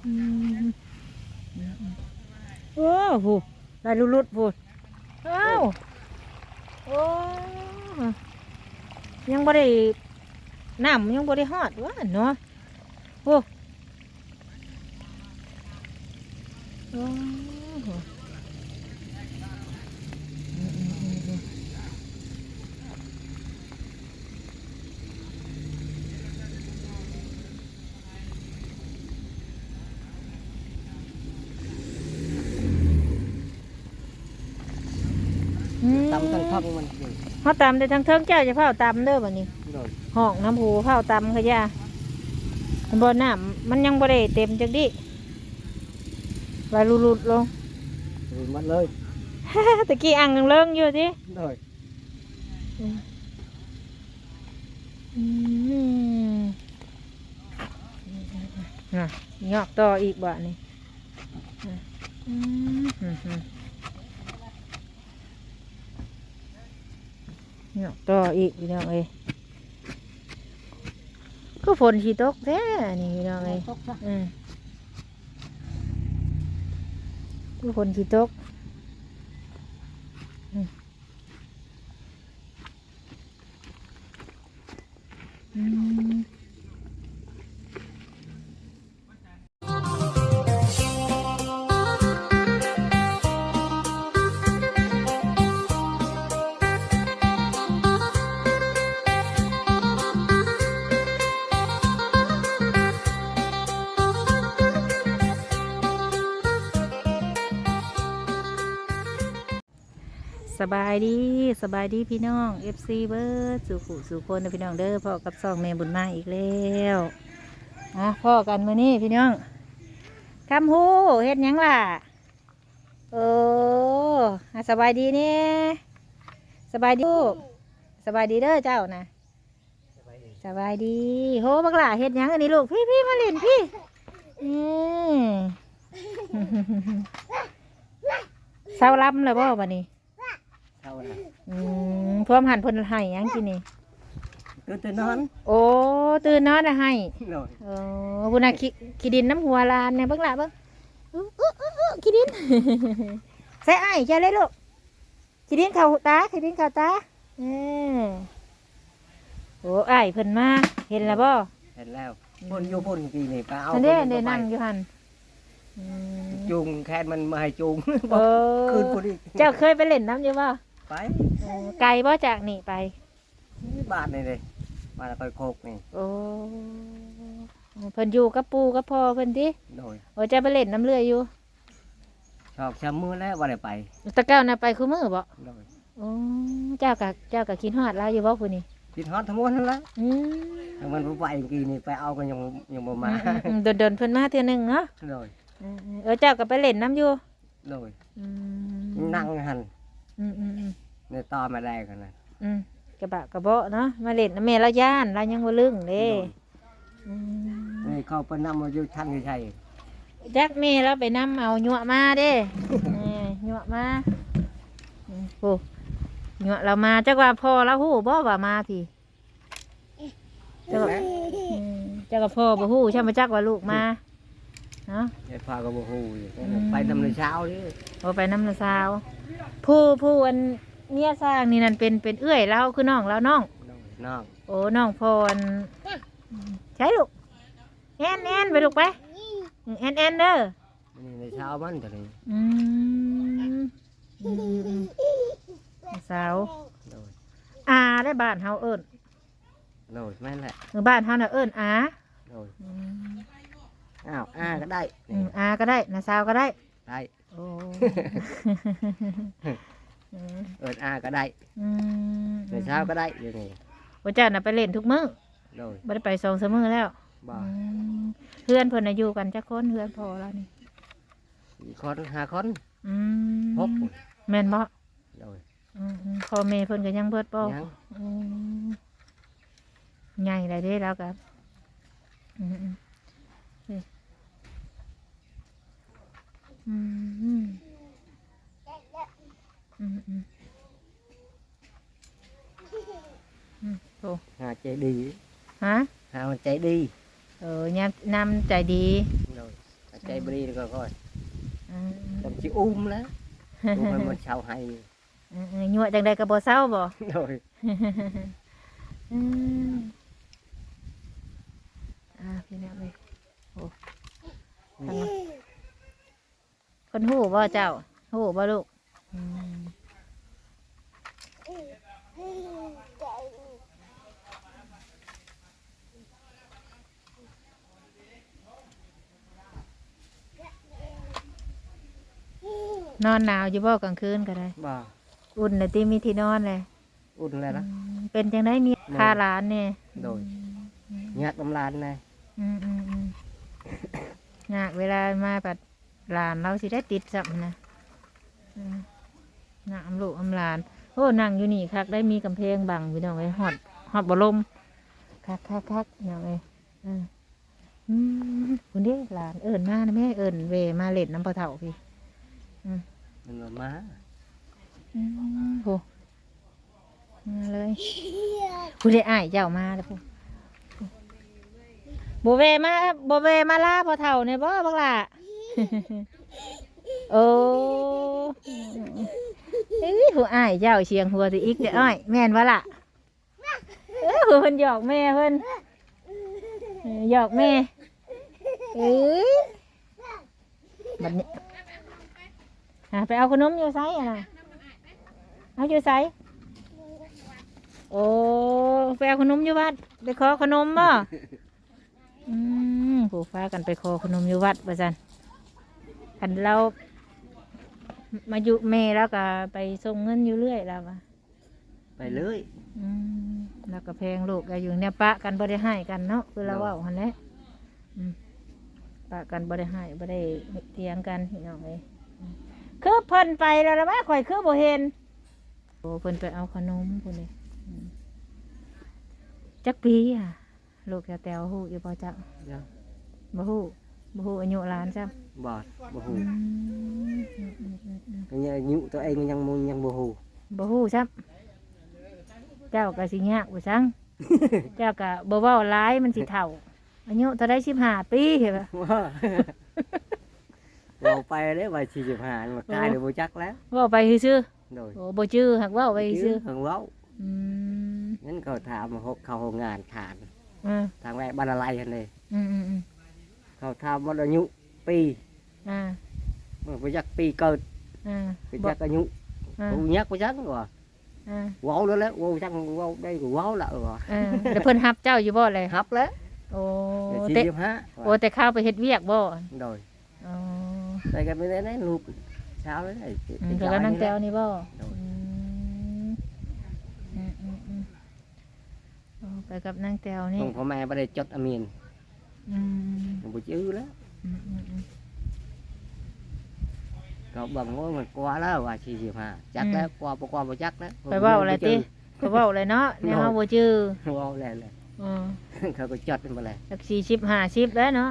โอ้โหได้ลุดๆพูดอ้าวโอ้ยังบ่ได้น้ำยังบ่ได้ฮอดวะเนาะโอ้โอ้โหอืมอืมอืมอืม ตำทั้งท้องมันอยู่เขาตำได้ทั้งเทิงเจ้าจะเผาตำเด้อบัดนี้โดยห้องน้ำผูเผาตำขยะมันบ่น้ำมันยังบ่ได้เต็มจักดิลายลุดๆลงอยู่หมดเลย ตะกี้อ่างยังเลิงอยู่สิโดยอืมน่ะยอกต่ออีกบ่นี่ น่ะอืมอืมอืมยอกต่ออีกพี่น้องเอ้ยก็ฝนชีตกแท้นี่พี่น้องเอ้ยตกซะอืมทุกคนที่ตก สบายดีสบายดีพี่น้อง FC เบิร์ดสู่ขู่สู่คนนะพี่น้องเด้อพ่อกับสองแม่บุญมาอีกแล้วอะพ่อกันมื้อนี้พี่น้องคำฮู้เฮ็ดหยังล่ะโอ้อะสบายดีเนี่ยสบายดีลูกสบายดีเด้อเจ้านะสบายดีโหบักหล่าเฮ็ดหยังอันนี้ลูกพี่พี่มาเล่นพี่อืม เศร้าล้ำเลยบ่บัดนี้ เท่านั้นอืมพร้อมหันเพนให้หยังกินนี่ ตื่นแต่นอนโอ้ตื่นนอนน่ะให้โดยโอ้บุญน่ะขี้ขี้ดินน้ำหัวลานเนี่ยเบิ่งละเบิ่งอื้ออื้ออื้ออื้อขี้ดิน ใส่ไอ้ายใช่เลยลูกขี้ดินเข้าตาขี้ดินเข้าตาเออโอ้ไอ้ายเพิ่นมาเห็นแล้วบ่ เห็นแล้วพ่นอยู่พ่นปีนี่ไปเอาทันเด้พิ่ได้ไปนั่งอยู่หันอืมจูงแค่นมันมาให้จูงเออคืนคนอีกเจ้าเคยไปเล่นน้ำอยู่บ่ ไปโอ้ไกลบ่จากนี่ไปบ้านนี่เลยบ้านคอยโคกนี่โอ้เพิ่นอยู่กับปู่กับพ่อเพิ่นติโดยโอ้จะไปเล่นน้ำเรืออยู่ ชอบช้ำมือแล้วว่าได้ไปตะเก้าน่ะไปคือมือบ่โดยโอ้เจ้ากะเจ้ากะคิดฮอดแล้วอยู่บ่ผู้นี้คิดฮอดทั้งหมดนั่นละอืมถ้ามันผู้ไปเมื่อกี้นี่ไปเอากันยังยังบ่มาอืมเดินๆเพิ่นมาเทื่อหนึงเนาะโดยเออเออเจ้าก็ไปเล่นน้ำอยู่โดยอืมนั่งหัน อืมอืมอืมในต่อมาได้กันนะอืมกระบะกระเบาะเนาะมาเล่นน้ำแม่เราย่านเรายังบ่ลึงเด้อืมนี่เขาไปนำมาอยู่ชั้นที่ใช่จักแม่เราไปนำเอาหยวมาเด้เออหยวมาอืมโอ้หยวเรามาจักว่าพ่อเราฮู้บ่ว่ามาพี่เห็นไหมอืมเจ้ากับพ่อบ่ฮู้ใช่ไหมจักว่าลูกมาเนาะยายพาก็บ่ฮู้อยู่อืมไปนำในเช้านี่เอาไปน้ำละสาว ผู้ผู้อันเนี่ยสร้างนี่นั่นเป็นเป็นเอื้อยเราคือน้องเราน้อง น้องโอ้น้องพรใช่ลูกแอนแอนไปลูกไปแอนแอนเด้อนี่ในเช้ามันจะนี่อืมอืมอืมสาวโดยอาได้บ้านเฮาเอิ้นโดยแม่นแหละเออบ้านเฮาน่ะเอิ้นอาโดยอืมอ้าวอ้าก็ได้อืมอาก็ได้นะสาวก็ได้ได้โอ้อืมเอินอ้าก็ได้อืมในเช้าก็ได้อย่างนี้ว่าเจ้าน่ะไปเล่นทุกมื้อโดยบ่ได้ไปสองสามมื้อแล้วบ่อืมเพื่อนเพิ่นน่ะอยู่กันจักคนเพื่อนพอแล้วนี่ สี่คนห้าคนอืมหกแม่นบ่โดยอืมอืมพ่อแม่เพิ่นก็ยังเบิดบ่ ยังอืมใหญ่เลยเด้แล้วกันอืมอืมนี่ อืมอืมอืมอืมอืมโอ้หาใจดีฮะหามันใจดีเออยามนำใจดีโดยใจใจ เออเออยั่วจังใดก็บ่เศร้าบ่โดยอืมอ่าพี่น้องเอ้ยโอ้ทางนั้นคนหูบ่เจ้าหูบ่ลูกอืมนอนหนาวอยู่บ่กลางคืนก็ได้ บ่อุ่นเลยที่มีที่นอนเลยอุ่นแล้วนะ เป็นจังได้มีค่าร้านเนี่ยโดยยัดน้ำลานนะอืมอืมอืมยากเวลามาปัด หลานเราสิได้ติดสับนะอืมน่ะอำลูกอำหลาน โอ้นั่งอยู่นี่คักได้มีกำแพงบังพี่น้องไอ้ยหอดหอดบลมคักคักคักพี่น้องไอ้ยอืมอืมคุณเด้หลานเอิญมานะแม่เอิญเวมาเล่นน้ำปลาเถ่าพี่มันมามาอืมโหมาเลยคุณได้อ้ายเจ้ามาแล้วพูโบเวมาโบเวมาล่าพอเถ่าเนี่ยบ่บักล่ะ โอ้เอ้ยผู้อ้ายเจ้าเชียงหัวสิอีกเด้ออ้อยแม่นวะล่ะเอ้ยเพิ่นหยอกแม่เพิ่นหยอกแม่เอ้ยบัดนี้อะไปเอาขนมอยู่ไสอะนะเอาอยู่ไสโอ้ไปเอาขนมอยู่วัดไปขอขนมบ่อืมผู้ฟ้ากันไปขอขนมอยู่วัดประจัน อันเรา มาอยู่แม่แล้วก็ไปส่งเงินอยู่เรื่อยแล้วอะไปเลยอืมแล้วก็แพงลูกก็อยู่เนี่ยปะกันบ่ได้ให้กันเนาะคือเราเว่าหันแหละอืมปะกันบ่ได้ให้บ่ได้เถียงกันพี่น้องเอ้ยอืมคือเพิ่นไปแล้วละว่าข่อยคือบ่เห็นโอ้เพิ่นไปเอาขนมพุ่นนี่อืมจักปีอะ ลูกแต๋วๆฮู้อยู่บ่จักเดี๋ยวบ่ฮู้ บ่ฮู้อายุหลานจ้ะบอดบ่ฮูอืมอืมอืมอืมอืมก็ยังอายุตัวเองยังมึงยังบ่ฮู้บ่ฮู้ซับเจ้าก็สิยากบ่ซังเจ้าก็บ่เว้าหลายมันสิเฒ่าอายุเท่าได้15ปีเห็นปะว่าเราไปได้ว่าสี่สิบห้ามาใกล้เดี๋ยวบ่จักแล้วเว้าไปซื่อโดยๆโอ้บ่จื้อหักเว้าไปซื่อทางเว้าอืมงั้นเขาถามมาเขาโรงงานขานอ่าทางแม่บ้านอะไรกันเลยอืมอืมอืม เขาถามว่าอายุปีอ่าเมื่อบ่จักปีเกิดอ่าบ่บ่จักอายุอ่าบ่ยักบ่จักว่าอ่าเว้าแล้วแหล้วเว้าจักเว้าได้ก็เว้าละว่าอ่าแล้วเพิ่นรับเจ้าอยู่บ่เลยครับแล้วโอ้เดี๋ยวสี่แต่สิบห้าโอ้แต่เข้าไปเฮ็ดเวียกบ่โดยอ๋อไปกันไปได้ลูกเช้าเลยไอ้อืมแล้วก็นั่งแต้วนี่บ่โดยอืมอืมอืมอืมโอ้ไปกับนางแต้วนี่ของพ่อแม่บ่ได้จดอามีน อืมบ่จื้อแล้วอืมอืมอืม ก็บังว่ามันกว่าแล้วว่าสี่สิบห้าจักแล้วกว่าบ่กว่าบ่จักแล้วไปเว้าอะไรติไปเว้าอะไรเนาะเนี่ยเฮาบ่จื้อเว้าแล้วเลยอืม เขาก็จดเป็นบ่เลยสัก40 50แล้วเนาะ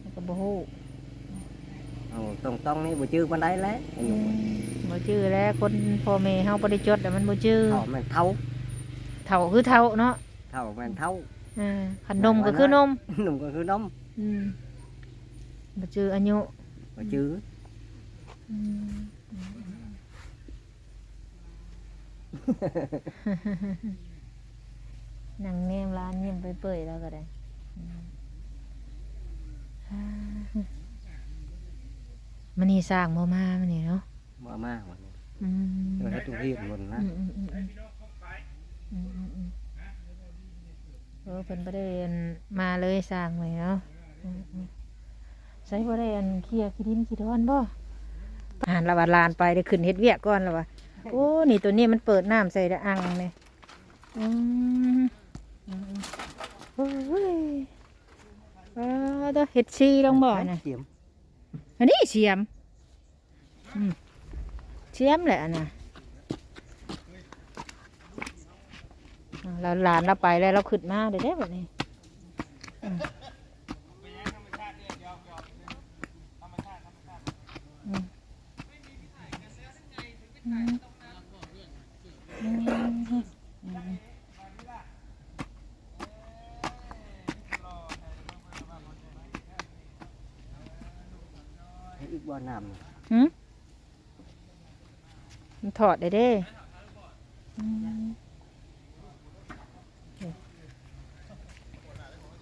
แล้วก็บ่ฮู้เอาตรงๆนี่บ่จื้อปานใดแล้วอายุบ่จื้อแล้วคนพ่อแม่เฮาบ่ได้จดแต่มันบ่จื้อเท่ามันเท่าเฒ่าคือเฒ่าเนาะเท่ามันเท่าเออขนมก็คือนมหนุ่มก็คือน้องอืมบ่จื้ออายุบ่จื้ออืมนั่งแนมร้านยิ้มไปเปื่อยๆแล้วก็ได้อืมมันนี่สร้างบ่มามันนี่เนาะบ่มาวันนี้อืมเดี๋ยวให้ทุกที่หมดนะอืมอืมอืมอืมอืมอืมอืม เออเพิ่นบ่ได้อันมาเลยสร้างไว้เนาะอืมอืมใส่บ่ได้อันเคลียร์ขี้ดินขี้ดอนบ่อ่านละว่าลานไปได้ขึ้นเฮ็ดเวียกก่อนละว่าโอ้นี่ตัวนี้มันเปิดน้ำใส่ได้อ่างเลยอืมอืมอืมโอ้ยเออตัวเฮ็ดชีลงบ่อน่ะเสียมอันนี้เสียมอืมเสียมแหละอันน่ะอ่า เราหลานเราไปแล้วเราขึ้นมาเดี๋ยวได้แบบนี้อืมอืมอืมอืมอืมอีกบ่อน้ำนี่หืมมันถอดได้เด้อืม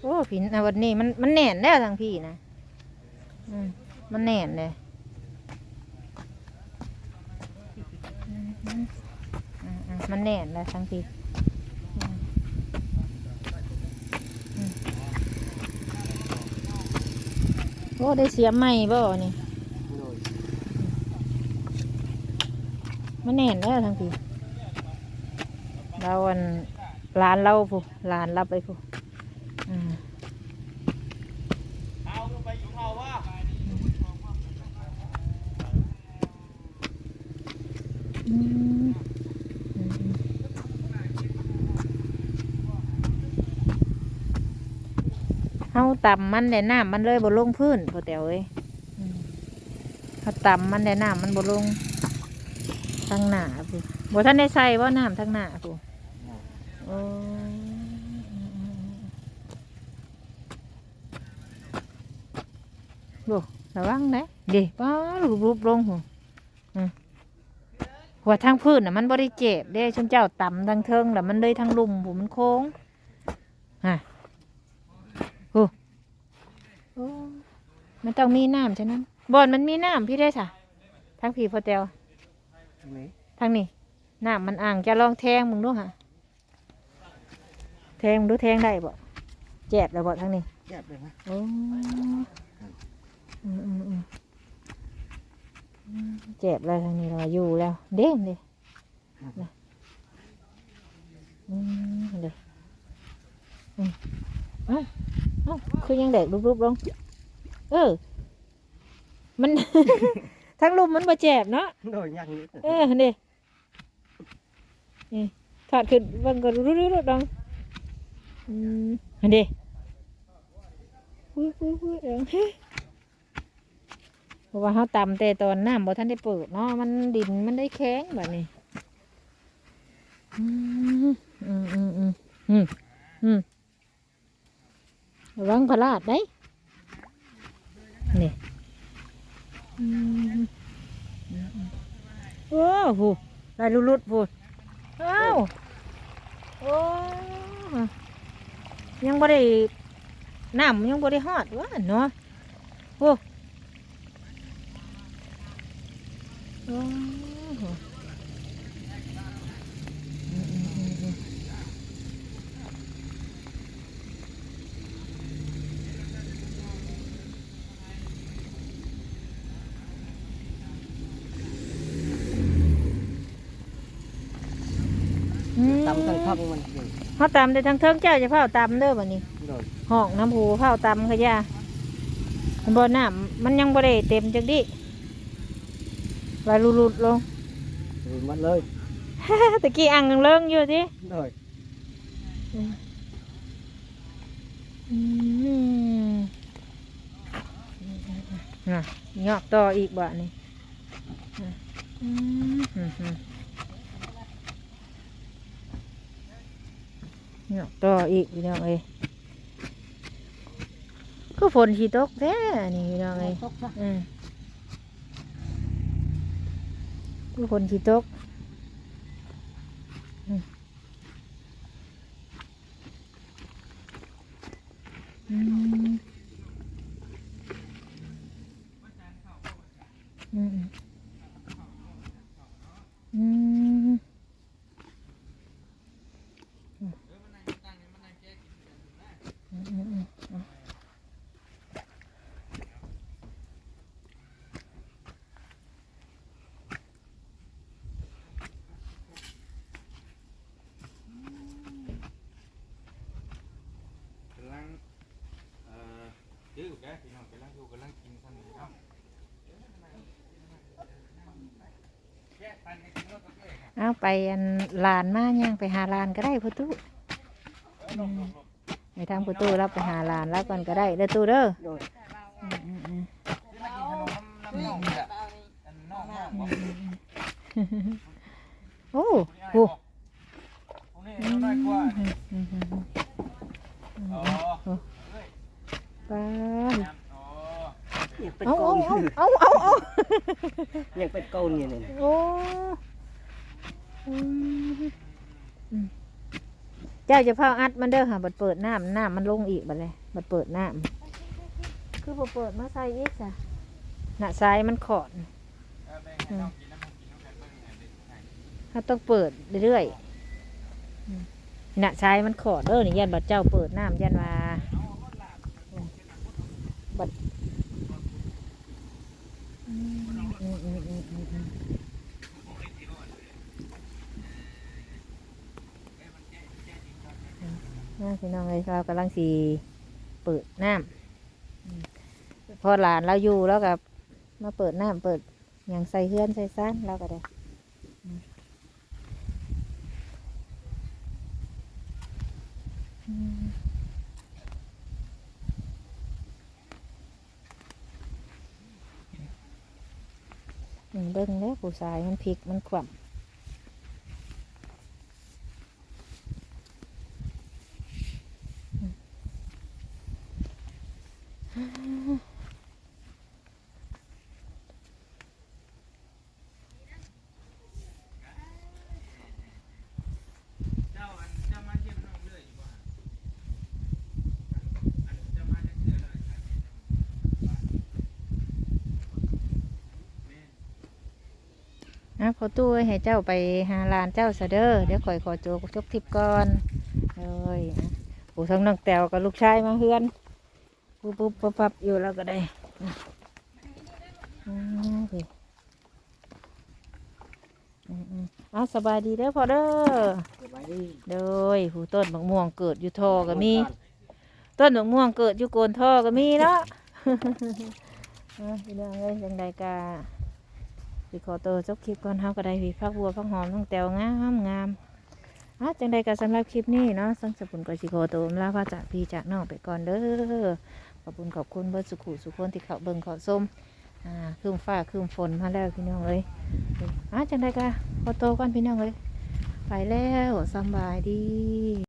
โอ้ พี่นะวันนี้มันมันแน่นแล้วทางพี่นะอืมมันแน่นเลยมันแน่นแล้วทางพี่อืมอืมโอ้ได้เสียใหม่บ่นี่ยมันแน่นแล้วทั้งปีเราอันร้านเราผู้ร้านเราไปผู้อืมอืมอืม เฮาตำมันแต่น้ำมันเลยบ่ลงพื้นพอแต๋วเอ้ยเฮาตำมันแต่น้ำมันบ่ลงทางหน้าผู้บ่ท่านได้ใส่ว่าน้ำทางหน้าผู้โอ้โบระวังนะเดี๋ยวป้ารูปรูปลงหัวหัวทางพื้นน่ะมันบริเจ็บเด้ชมเจ้าต่ำทางเทิงแล้วมันเลยทางลุ่มผู้มันโค้งฮะโอ้โอ้ มันต้องมีน้ำใช่นั้นบอนมันมีน้ำพี่ได้สะทางผีพอเตวนี่ทางนี้น้ำมันอ่างจะลองแทงมึงดูฮะแทงมึงดูแทงได้บ่แจบแล้วบ่ทางนี้แยบเลยนะโอ้อืมอืมอืมอืมแจบแล้วทางนี้เราอยู่แล้ว เด้งเลยนะอืมเด้อืมเอ้าเอ้าคือยังเด็กรูปๆลง เออ มัน ทั้งลุมมันบ่แจบเนาะโดยยังนิดเออนี่นี่ถอดขึ้นเบังก็รู้รู้รู้ดังอืมอันนี้อุ้ยอุ้ยอุ้ยเดี๋ยวเฮ้ยเพราะว่าเขาตำแต่ตอนน้ำบ่ทันได้เปิดเนาะมันดินมันได้แข็งแบบนี้อืมอืมอืมอืมอืมอืมระวังพลาดได้ นี่โอ้โหได้ลุลุดพูดอ้าวโอ้ยังบ่ได้น้ำยังบ่ได้หอดวะเนาะโอ้โอ้โหอืมอืมอืมอืมอืม ตำตั้งทับมันอยู่เขาตำได้ทั้งเทิงเจ้าจะเผาตำเด้อบัดนี้โดยห้องน้ำหูเผาตำขยะมันบ่น้ำมันยังบ่ได้เต็มจักดิลายลุดๆลง ดูมันเลยตะกี้อ่างยังเลิงอยู่สิโดยอืมน่ะยอกต่ออีกบ่นี่น่ะอืม อืมอืมยอกต่ออีกพี่น้องเอ้ยก็ฝนชีตกแท้นี่พี่น้องเอ้ยตกซะอืมก็ฝนชีตกาไปลานมาย่างไปหาลานก็ได้พ่อตูไปทำพ่อตูแล้วไปหาลานแล้วก่อนก็ได้เด้อตูเด้อโอ้โหไปเอาเอาเอาเอาเอาอยากเป็นก้อนอย่างนี้ เจ้าจะเผาอัดมันเด้อค่ะบัดเปิดน้ำน้ำมันลงอีกบัดเลยบัดเปิดน้ำคือบ่เปิดมาใส่อีกจ้ะหน้าซ้ายมันขอดเออแบ่งให้น้องกินน้ำมันกินน้ำกันเบิ่งให้เด็กให้ถ้าต้องเปิดเรื่อยๆอืมหน้าซ้ายมันขอดเด้อนี่ยันบัดเจ้าเปิดน้ำยันว่าบัดอืมอืมอืมอืมอืมอืม น้องเลยเรากำลังสีเปิดน้ำอืมพอหลานเราอยู่แล้วกับมาเปิดน้ำเปิดอย่างใส่เฮือนใส่ซ่านเราก็ได้หนึ่งเบิ้งแล้วผู้ชายมันพลิกมันขวำ เจ้าอันเจ้ามาเยี่ยมน้องเรื่อยอยู่บ่ฮะอันเจ้ามาจักเทื่อเลยครับแม่น อะพอตู้ยให้เจ้าไปหาลานเจ้าซะเด้อเดี๋ยวข่อยขอโจกจกทิพก่อนเลยอะผู้ทั้งน้องแตวกับลูกชายมาเฮือนปุ๊บปุ๊บปั๊บปั๊บอยู่แล้วก็ได้อืมอืมสิอืมอืมเอะสบายดีเด้อพอเด้อสบายดีโดยผู้ต้นมะม่วงเกิดอยู่ท่อก็มี ต้นมะม่วงเกิดอยู่โกนท่อก็มีเนาะอะพี่น้องเอ้ยยังไดกา สิขอตัวจบคลิปก่อนเฮาก็ได้พี่พักบัวพักหอมต้องแตวงามงามอะจังใดก็สำหรับคลิปนี้เนาะสังสกุลก็สิขอตัวลาพระจากพี่จากน้องไปก่อนเด้อขอบคุณขอบคุณเบิร์สุขุสุขคนที่เขาเบิ่งเขาส้มอ่าคืมฟ้าคืมฝนมาแล้วพี่น้องเอ้ยอะจังใดก็ขอตัวก่อนพี่น้องเอ้ยไปแล้วสบายดี